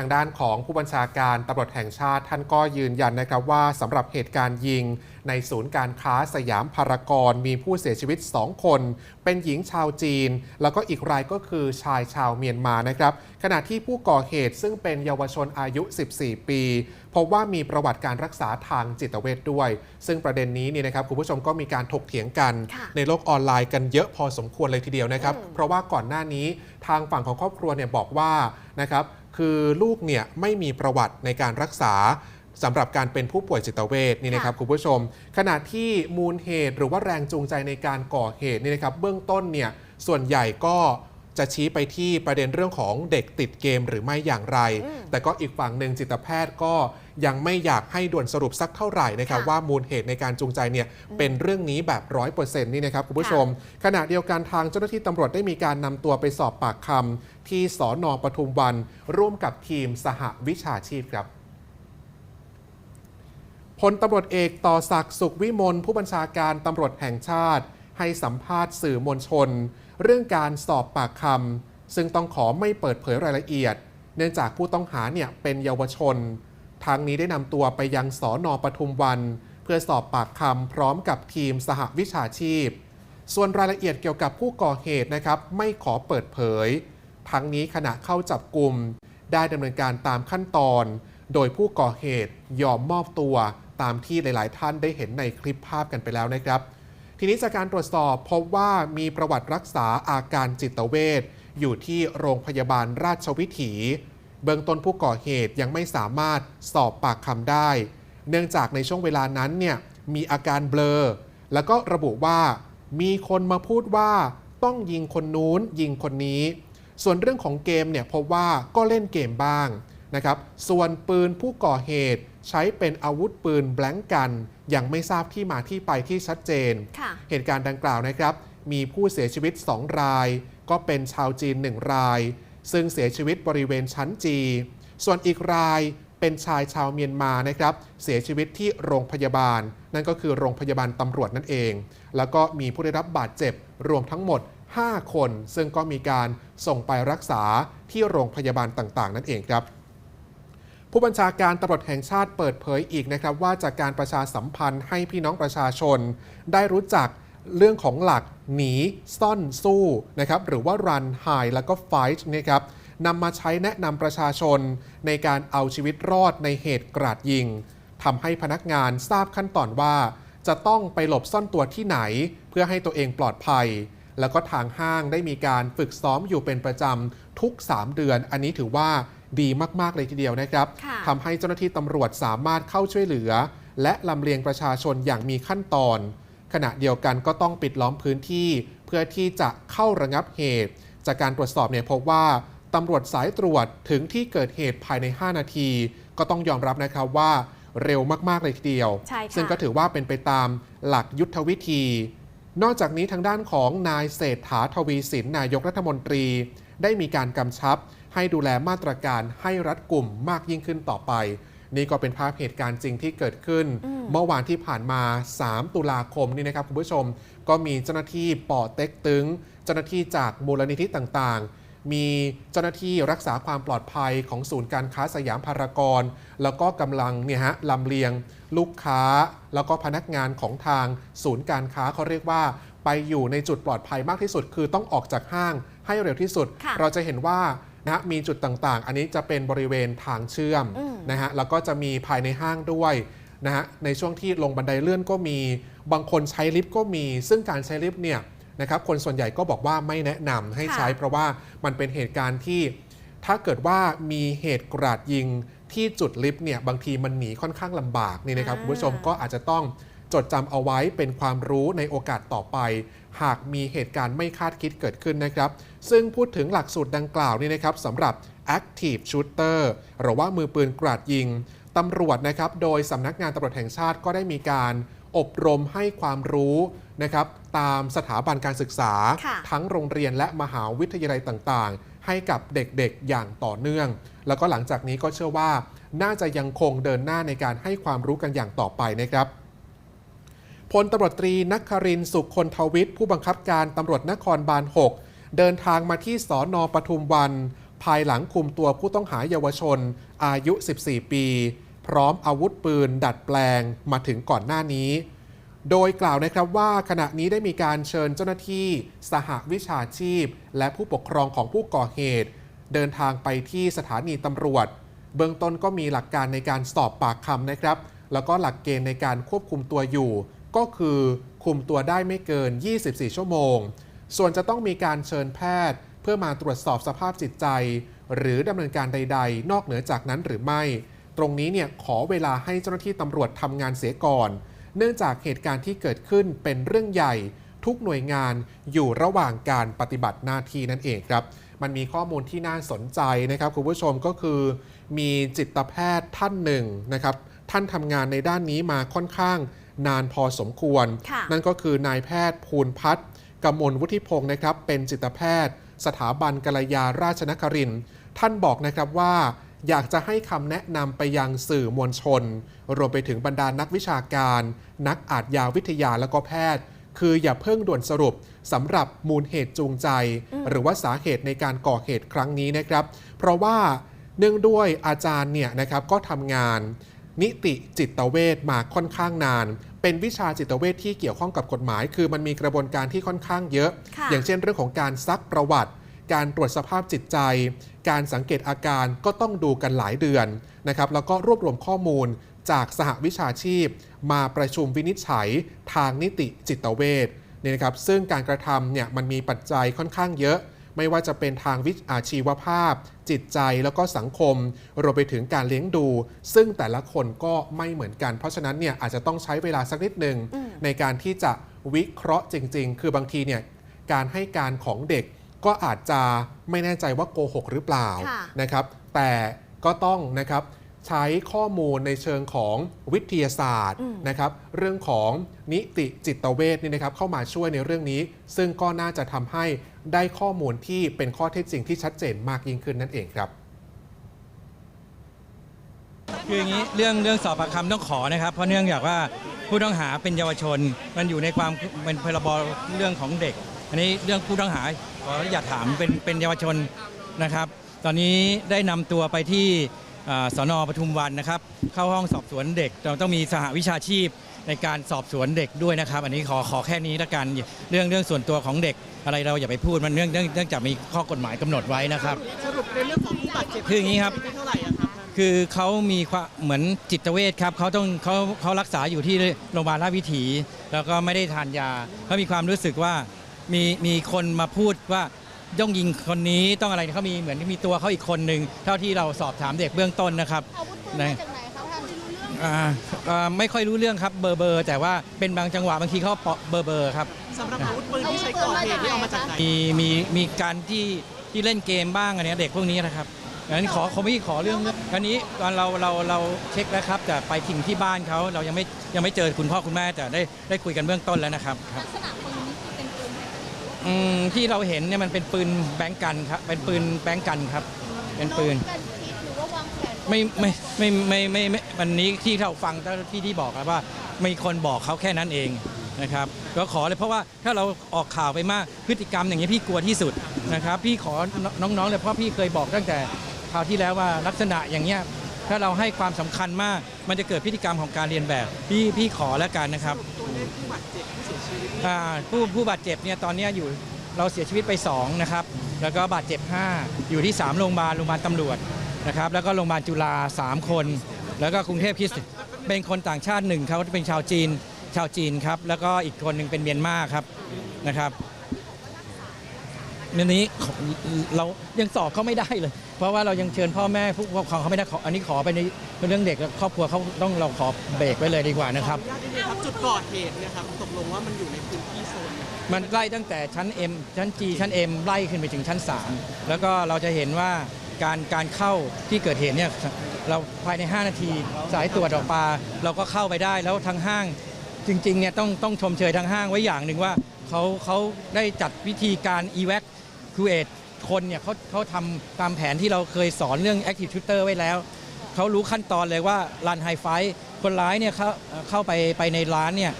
ทางด้านของผู้บัญชาการตำรวจแห่งชาติท่านก็ยืนยันนะครับว่าสำหรับเหตุการณ์ยิง ในศูนย์การค้าสยามพารากอนมีผู้เสียชีวิต 2 คน เป็นหญิงชาวจีน แล้วก็อีกรายก็คือชายชาวเมียนมานะครับ ขณะที่ผู้ก่อเหตุซึ่งเป็นเยาวชนอายุ 14 ปีพบว่ามีประวัติการรักษาทางจิตเวชด้วย ซึ่งประเด็นนี้เนี่ยนะครับคุณผู้ชมก็มีการถกเถียงกันค่ะในโลกออนไลน์กันเยอะพอสมควรเลยทีเดียวนะครับอืมเพราะว่าก่อนหน้านี้ทางฝั่งของครอบครัวเนี่ยบอกว่านะครับ คือลูกเนี่ยไม่มีประวัติในการรักษาสำหรับการเป็นผู้ป่วยจิตเวชนี่นะครับคุณผู้ชม ขณะที่มูลเหตุหรือว่าแรงจูงใจในการก่อเหตุนี่นะครับเบื้องต้นเนี่ยส่วนใหญ่ก็ จะชี้ไปที่ประเด็นเรื่องของเด็กติดเกมหรือไม่อย่างไรอืมแต่ก็อีกฝั่งหนึ่งจิตแพทย์ก็ยังไม่อยากให้ด่วนสรุปสักเท่าไหร่นะครับค่ะว่ามูลเหตุในการจูงใจเนี่ยเป็นเรื่องนี้แบบร้อยเปอร์เซ็นต์นี่นะครับคุณผู้ชม ขณะเดียวกันทางเจ้าหน้าที่ตำรวจได้มีการนำตัวไปสอบปากคำที่สอนอปทุมวัน ร่วมกับทีมสหวิชาชีพครับพลตำรวจเอกต่อศักดิ์สุขวิมลผู้บัญชาการตำรวจแห่งชาติ ให้สัมภาษณ์สื่อมวลชน เรื่องการสอบปากคำซึ่งต้องขอไม่เปิดเผยรายละเอียด เนื่องจากผู้ต้องหาเนี่ยเป็นเยาวชน ทางนี้ได้นำตัวไปยังสอนอปทุมวัน เพื่อสอบปากคำพร้อมกับทีมสหวิชาชีพ ส่วนรายละเอียดเกี่ยวกับผู้ก่อเหตุนะครับ ไม่ขอเปิดเผย ทั้งนี้ขณะเข้าจับกลุ่มได้ดำเนินการตามขั้นตอน โดยผู้ก่อเหตุยอมมอบตัวตามที่หลาย ๆ ท่านได้เห็นในคลิปภาพกันไปแล้วนะครับ ทีนี้จากการตรวจสอบพบว่ามีประวัติรักษาอาการจิตเวชอยู่ที่โรงพยาบาลราชวิถี เบื้องต้นผู้ก่อเหตุยังไม่สามารถสอบปากคำได้ เนื่องจากในช่วงเวลานั้นเนี่ยมีอาการเบลอ แล้วก็ระบุว่า มีคนมาพูดว่าต้องยิงคนนู้นยิงคนนี้ ส่วนเรื่องของเกมเนี่ยพบว่าก็เล่นเกมบ้างนะครับ ส่วนปืนผู้ก่อเหตุใช้เป็นอาวุธปืนแบล็งกัน ยังไม่ทราบที่มาที่ไปที่ชัดเจนค่ะเหตุการณ์ดังกล่าวนะครับ มีผู้เสียชีวิต 2 ราย ก็เป็นชาวจีน 1 ราย ซึ่งเสียชีวิตบริเวณชั้นจี ส่วนอีกรายเป็นชายชาวเมียนมานะครับ เสียชีวิตที่โรงพยาบาล นั่นก็คือโรงพยาบาลตำรวจนั่นเอง แล้วก็มีผู้ได้รับบาดเจ็บรวมทั้งหมด 5 คน ซึ่งก็มีการส่งไปรักษาที่โรงพยาบาลต่างๆ นั่นเองครับ ผู้บัญชาการตำรวจแห่งชาติเปิดเผยอีกนะครับว่าจากการประชาสัมพันธ์ให้พี่น้องประชาชน ได้รู้จักเรื่องของหลักหนี ซ่อนสู้นะครับหรือว่า run hide แล้วก็ fight นะครับนำมาใช้แนะนำประชาชนในการเอาชีวิตรอดในเหตุกราดยิงทำให้พนักงานทราบขั้นตอนว่า จะต้องไปหลบซ่อนตัวที่ไหน เพื่อให้ตัวเองปลอดภัย แล้วก็ทางห้างได้มีการฝึกซ้อมอยู่เป็นประจำทุก 3 เดือน อันนี้ถือว่า ดีมาก ๆ เลยทีเดียวนะครับค่ะทำให้เจ้าหน้าที่ตำรวจสามารถเข้าช่วยเหลือ และลำเลียงประชาชนอย่างมีขั้นตอน ขณะเดียวกันก็ต้องปิดล้อมพื้นที่ เพื่อที่จะเข้าระงับเหตุ จากการตรวจสอบเนี่ยพบว่าตำรวจสายตรวจถึงที่เกิดเหตุภายใน 5 นาที ก็ต้องยอมรับนะครับว่าเร็วมาก ๆ เลยทีเดียวใช่ค่ะซึ่งก็ถือว่าเป็นไปตามหลักยุทธวิธี นอกจากนี้ทางด้านของนายเศรษฐาทวีสินนายกรัฐมนตรี ได้มีการกำชับ ให้ดูแลมาตรการให้รัดกลุ่มมากยิ่งขึ้นต่อไป นี่ก็เป็นภาพเหตุการณ์จริงที่เกิดขึ้นอืมเมื่อวานที่ผ่านมา 3 ตุลาคมนี่นะครับคุณผู้ชม ก็มีเจ้าหน้าที่ป่อเต็กตึง เจ้าหน้าที่จากมูลนิธิต่างๆ มีเจ้าหน้าที่รักษาความปลอดภัยของศูนย์การค้าสยามพารากอนแล้วก็กำลังเนี่ยฮะลำเลียง ลูกค้า แล้วก็พนักงานของทางศูนย์การค้าเขาเรียกว่าไปอยู่ในจุดปลอดภัยมากที่สุด คือต้องออกจากห้างให้เร็วที่สุดค่ะเราจะเห็นว่า นะฮะมีจุดต่างๆ อันนี้จะเป็นบริเวณทางเชื่อมอืมนะฮะแล้วก็จะมีภายในห้างด้วยนะฮะในช่วงที่ลงบันไดเลื่อนก็มีบางคนใช้ลิฟต์ก็มี ซึ่งการใช้ลิฟต์เนี่ยนะครับคนส่วนใหญ่ก็บอกว่าไม่แนะนำให้ใช้ค่ะเพราะว่ามันเป็นเหตุการณ์ที่ ถ้าเกิดว่ามีเหตุกราดยิงที่จุดลิฟต์เนี่ยบางทีมันหนีค่อนข้างลำบากนี่นะครับอ่าคุณผู้ชมก็อาจจะต้อง จดจำเอาไว้เป็นความรู้ในโอกาสต่อไป หากมีเหตุการณ์ไม่คาดคิดเกิดขึ้นนะครับ ซึ่งพูดถึงหลักสูตรดังกล่าวนี่นะครับสำหรับ active shooter หรือว่ามือปืนกราดยิงตำรวจนะครับ โดยสำนักงานตำรวจแห่งชาติก็ได้มีการอบรมให้ความรู้นะครับตามสถาบันการศึกษาค่ะทั้งโรงเรียนและมหาวิทยาลัยต่างๆ ให้กับเด็กๆอย่างต่อเนื่อง แล้วก็หลังจากนี้ก็เชื่อว่า น่าจะยังคงเดินหน้าในการให้ความรู้กันอย่างต่อไปนะครับ พลตำรวจตรีนักครินสุขคนทวิทย์ผู้บังคับการตำรวจนครบาล 6 เดินทางมาที่สอนอปทุมวัน ภายหลังคุมตัวผู้ต้องหาเยาวชน อายุ 14 ปี พร้อมอาวุธปืน ดัดแปลงมาถึงก่อนหน้านี้ โดยกล่าวนะครับว่าขณะนี้ได้มีการเชิญเจ้าหน้าที่สหวิชาชีพ และผู้ปกครองของผู้ก่อเหตุ เดินทางไปที่สถานีตำรวจ เบื้องต้นก็มีหลักการในการสอบปากคำนะครับ แล้วก็หลักเกณฑ์ในการควบคุมตัวอยู่ ก็คือคุมตัวได้ไม่เกิน 24 ชั่วโมง ส่วนจะต้องมีการเชิญแพทย์ เพื่อมาตรวจสอบสภาพจิตใจ หรือดำเนินการใด ๆ นอกเหนือจากนั้นหรือไม่ ตรงนี้เนี่ยขอเวลาให้เจ้าหน้าที่ตำรวจทำงานเสียก่อน เนื่องจากเหตุการณ์ที่เกิดขึ้นเป็นเรื่องใหญ่ ทุกหน่วยงานอยู่ระหว่างการปฏิบัติหน้าที่นั่นเองครับ มันมีข้อมูลที่น่าสนใจนะครับคุณผู้ชมก็คือ มีจิตแพทย์ท่านหนึ่งนะครับท่านทำงานในด้านนี้มาค่อนข้าง นานพอสมควรค่ะนั่นก็คือนายแพทย์ภูลพัฒน์กมลวุฒิพงศ์นะครับ เป็นจิตแพทย์ สถาบันกัลยาราชนครินทร์ท่านบอกนะครับว่าอยากจะให้คำแนะนำไปยังสื่อมวลชน รวมไปถึงบรรดานักวิชาการ นักอาชญาวิทยาและก็แพทย์ คืออย่าเพิ่งด่วนสรุปสำหรับมูลเหตุจูงใจ หรือว่าสาเหตุในการก่อเหตุครั้งนี้นะครับ เพราะว่าเนื่องด้วยอาจารย์เนี่ยนะครับก็ทำงาน นิติจิตเวชมาค่อนข้างนาน เป็นวิชาจิตเวชที่เกี่ยวข้องกับกฎหมาย คือมันมีกระบวนการที่ค่อนข้างเยอะค่ะอย่างเช่นเรื่องของการซักประวัติ การตรวจสภาพจิตใจ การสังเกตอาการก็ต้องดูกันหลายเดือนนะครับแล้วก็รวบรวมข้อมูลจากสหวิชาชีพ มาประชุมวินิจฉัยทางนิติจิตเวชเนี่ยนะครับซึ่งการกระทำเนี่ยมันมีปัจจัยค่อนข้างเยอะ ไม่ว่าจะเป็นทางวิชาชีวภาพ จิตใจแล้วก็สังคม รวมไปถึงการเลี้ยงดู ซึ่งแต่ละคนก็ไม่เหมือนกัน เพราะฉะนั้นเนี่ยอาจจะต้องใช้เวลาสักนิดหนึ่งอืมในการที่จะวิเคราะห์จริง ๆ คือบางทีเนี่ยการให้การของเด็กก็อาจจะไม่แน่ใจว่าโกหกหรือเปล่าค่ะนะครับ แต่ก็ต้องนะครับ ใช้ข้อมูลในเชิงของวิทยาศาสตร์อืมนะครับเรื่องของนิติจิตเวชนี่นะครับเข้ามาช่วยในเรื่องนี้ ซึ่งก็น่าจะทำให้ได้ข้อมูลที่เป็นข้อเท็จจริงที่ชัดเจนมากยิ่งขึ้นนั่นเองครับคืออย่างนี้เรื่องเรื่องสอบปากคำต้องขอนะครับ เพราะเนื่องจากว่าผู้ต้องหาเป็นเยาวชน มันอยู่ในความเป็นพรบเรื่องของเด็ก อันนี้เรื่องผู้ต้องหาขออยากถามเป็นเป็นเยาวชนนะครับ ตอนนี้ได้นำตัวไปที่ อ่าสนปทุมวันนะครับ เข้าห้องสอบสวนเด็กเราต้องมีสหวิชาชีพในการสอบสวนเด็กด้วยนะครับ อันนี้ขอขอแค่นี้ละกันเรื่องเรื่องส่วนตัวของเด็กอะไรเราอย่าไปพูดมันเรื่องเรื่องเนื่องจากมีข้อกฎหมายกำหนดไว้นะครับสรุปในเรื่องของผู้บาดเจ็บคืออย่างนี้ครับที่เท่าไหร่อะครับคือเขามีความเหมือนจิตเวชครับเขาต้องเขาเขารักษาอยู่ที่โรงพยาบาลราชวิถี แล้วก็ไม่ได้ทานยาเขามีความรู้สึกว่ามีมีคนมาพูดว่า ต้องยิงคนนี้ต้องอะไรเขามีเหมือนมีตัวเขาอีกคนหนึ่งเท่าที่เราสอบถามเด็กเบื้องต้นนะครับอาวุธปืนมาจากไหนคะท่านไม่รู้เรื่องอ่าอ่าไม่ค่อยรู้เรื่องครับเบอร์เบอร์แต่ว่าเป็นบางจังหวะบางทีเขาเปาะเบอร์เบอร์ครับสำหรับอาวุธปืนที่ใช้ก่อเหตุนี่เอามาจากไหนมีมีมีการที่ที่เล่นเกมบ้างอันเนี้ยเด็กพวกนี้นะครับอันนี้ขอเขาไม่ขอเรื่องอันนี้ตอนเราเราเราเช็คแล้วครับแต่ไปถึงที่บ้านเขาเรายังไม่ยังไม่เจอคุณพ่อคุณแม่แต่ได้ได้คุยกันเบื้องต้นแล้วนะครับครับ ลักษณะปืนนี้คือเป็นปืน อืม ที่เราเห็นเนี่ยมันเป็นปืนแบงก์กันครับ เป็นปืนแบงก์กันครับ เป็นปืนการคิดหรือว่าวางแผนไม่ไม่ไม่ไม่ไม่ไม่วันนี้ที่เราฟังเจ้าหน้าที่ที่บอกครับว่ามีคนบอกเขาแค่นั้นเองนะครับก็ขอเลยเพราะว่าถ้าเราออกข่าวไปมากพฤติกรรมอย่างนี้ยพี่กลัวที่สุดนะครับ พี่ขอน้องๆเลยเพราะพี่เคยบอกตั้งแต่คราวที่แล้วว่าลักษณะอย่างเงี้ยถ้าเราให้ความสำคัญมาก มันจะเกิดพฤติกรรมของการเรียนแบบ พี่พี่ขอแล้วกันนะครับ ตัวเลขผู้บาดเจ็บผู้เสียชีวิตอ่า ผู้ผู้บาดเจ็บเนี่ยตอนนี้อยู่เราเสียชีวิตไป2นะครับแล้วก็บาดเจ็บ 5 อยู่ที่ 3 โรงพยาบาลโรงพยาบาลตำรวจนะครับแล้วก็โรงพยาบาลจุฬา3 คน แล้วก็กรุงเทพคริสเป็นคนต่างชาติหนึ่งเขาเป็นชาวจีนชาวจีนครับแล้วก็อีกคนหนึ่งเป็นเมียนมาครับนะครับอันนี้เรายังสอบเขาไม่ได้เลย เพราะว่าเรายังเชิญพ่อแม่ผู้ปกครองเขาไม่ได้ขออันนี้ขอไปในเรื่องเด็กและครอบครัวเขาต้องเราขอเบรกไว้เลยดีกว่านะครับ ขออนุญาตนิดนึงครับจุดก่อเหตุเนี่ยครับตกลงว่ามันอยู่ในพื้นที่โซนไหนมันไล่ตั้งแต่ชั้น M ชั้น G ชั้น M ไล่ขึ้นไปถึงชั้น 3 แล้วก็เราจะเห็นว่าการการเข้าที่เกิดเหตุเนี่ยเราภายใน 5 นาที สายตรวจออกมาเราก็เข้าไปได้แล้วทางห้าง จริงๆเนี่ยต้องต้องชมเชยทางห้างไว้อย่างหนึ่งว่าเขาเขาได้จัดวิธีการ evacuate คนเนี่ยเขาเขาทำตามแผนที่เราเคยสอนเรื่อง active shooter ไว้แล้ว เขารู้ขั้นตอนเลยว่ารันไฮไฟคนร้ายเนี่ยเขาเข้าไปไปในร้านเนี่ย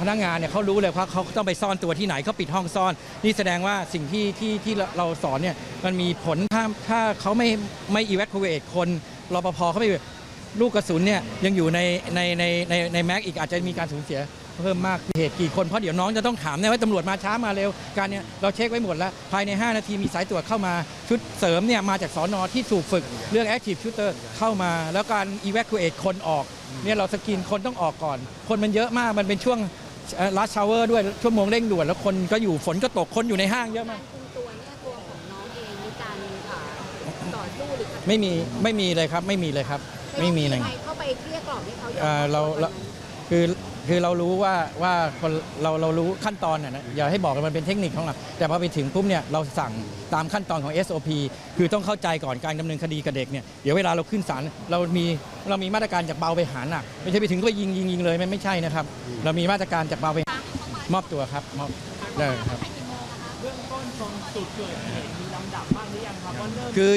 พนักงานเนี่ยเขารู้เลยว่าเขาต้องไปซ่อนตัวที่ไหนเขาปิดห้องซ่อน นี่แสดงว่าสิ่งที่ที่ที่เราสอนเนี่ยมันมีผลถ้าถ้าเขาไม่ไม่ evacuate คนรปภเขาไม่ลูกกระสุนเนี่ยยังอยู่ในในในในในแม็กอีกอาจจะมีการสูญเสีย เพิ่มมากเหตุกี่คนเพราะเดี๋ยวน้องจะต้องถามแน่ว่าตำรวจมาช้ามาเร็วการเนี่ยเราเช็คไว้หมดแล้ว ภายใน 5 นาทีมีสายตรวจเข้ามาชุดเสริมเนี่ยมาจากสอนอที่ถูกฝึกเรื่อง active shooter เข้ามา แล้วการ evacuate คนออกเนี่ยเราสกรีนคนต้องออกก่อน คนมันเยอะมากมันเป็นช่วงลัชชาวเวอร์ด้วยชั่วโมงเร่งด่วนแล้วคนก็อยู่ฝนก็ตกคนอยู่ในห้างเยอะมากคุมตัวเนี่ยตัวของน้องเองมีการอ่าต่อสู้หรือขัดไม่มีไม่มีเลยครับไม่มีเลยครับ ไม่มีเลยใครเข้าไปเกลี้ยกล่อมให้เขายอมเอ่อเราเราคือ คือเรารู้ว่าว่าคนเราเรารู้ขั้นตอนน่ะนะอย่าให้บอกว่ามันเป็นเทคนิคของเราแต่พอไปถึงปุ๊บเนี่ยเราสั่งตามขั้นตอนของ SOP คือต้องเข้าใจก่อนการดำเนินคดีกับเด็กเนี่ยเดี๋ยวเวลาเราขึ้นศาลเรามีเรามีมาตรการจากเบาไปหาหนักไม่ใช่ไปถึงก็ยิงยิงยิงเลยมันไม่ใช่นะครับ เรามีมาตรการจากเบาไปมอบตัวครับมอบได้ครับเบื้องต้นตรงจุดเกิดเหตุมีลำดับบ้างหรือยังครับว่าเริ่มคือ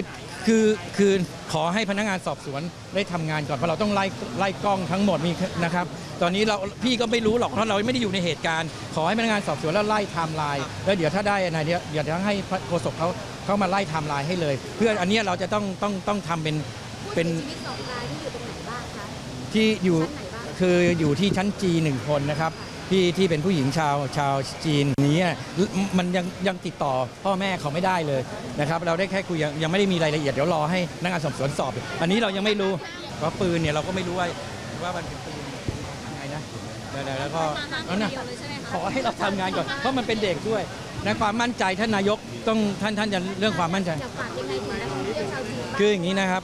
คือคือขอให้พนักงานสอบสวนได้ทำงานก่อนเพราะเราต้องไล่ไล่กล้องทั้งหมดมีนะครับ ตอนนี้เราพี่ก็ไม่รู้หรอกเพราะเราไม่ได้อยู่ในเหตุการณ์ ขอให้พนักงานสอบสวนแล้วไล่ไทม์ไลน์แล้วเดี๋ยวถ้าได้อะไรเดี๋ยวเดี๋ยวต้องให้โฆษกเขาเขามาไล่ไทม์ไลน์ให้เลย เพื่ออันเนี้ยเราจะต้องต้องต้องทำเป็นเป็นชีวิตสองรายที่อยู่ตรงไหนบ้างคะที่อยู่ชั้นไหนบ้างคืออยู่ที่ชั้นจีหนึ่งคนนะครับที่ที่เป็นผู้หญิงชาวชาวจีนนี้อะมันยังยังติดต่อพ่อแม่เขาไม่ได้เลยนะครับเราได้แค่คุยยังยังไม่ได้มีรายละเอียดเดี๋ยวรอให้พนักงานสอบสวนสอบ อันนี้เรายังไม่รู้เพราะปืนเนี่ยเราก็ไม่รู้ว่าว่ามันเป็นปืนยังไง นะเดี๋ยวๆแล้วก็เอานะขอให้เราทำงานก่อนเพราะมันเป็นเด็กด้วยนะความมั่นใจท่านนายกต้องท่านท่านจะเรื่องความมั่นใจอยากฝากยังไงถึงนักท่องเที่ยวชาวจีนบ้างคืออย่างนี้นะครับ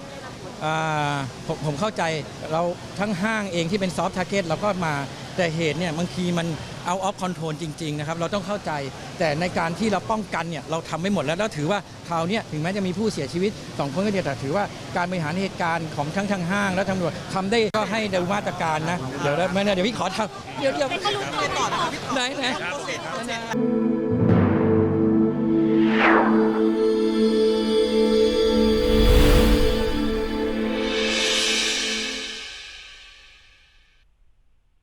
อ่าผมผมเข้าใจเราทั้งห้างเองที่เป็นซอฟต์ทาร์เก็ตเราก็มาแต่เหตุเนี่ยบางทีมัน เอาออฟคอนโทรลจริงๆนะครับเราต้องเข้าใจ แต่ในการที่เราป้องกันเนี่ยเราทำไม่หมดแล้วแล้วถือว่าคราวเนี้ยถึงแม้จะมีผู้เสียชีวิตสองคนก็เดียวแต่ถือว่าการบริหารเหตุการณ์ของทั้งทางห้าง และตำรวจทำได้ก็ให้ดูมาตรการนะเดี๋ยวแล้วไม่นะเดี๋ยวพี่ขอทำเดี๋ยวเดี๋ยวไหนไหน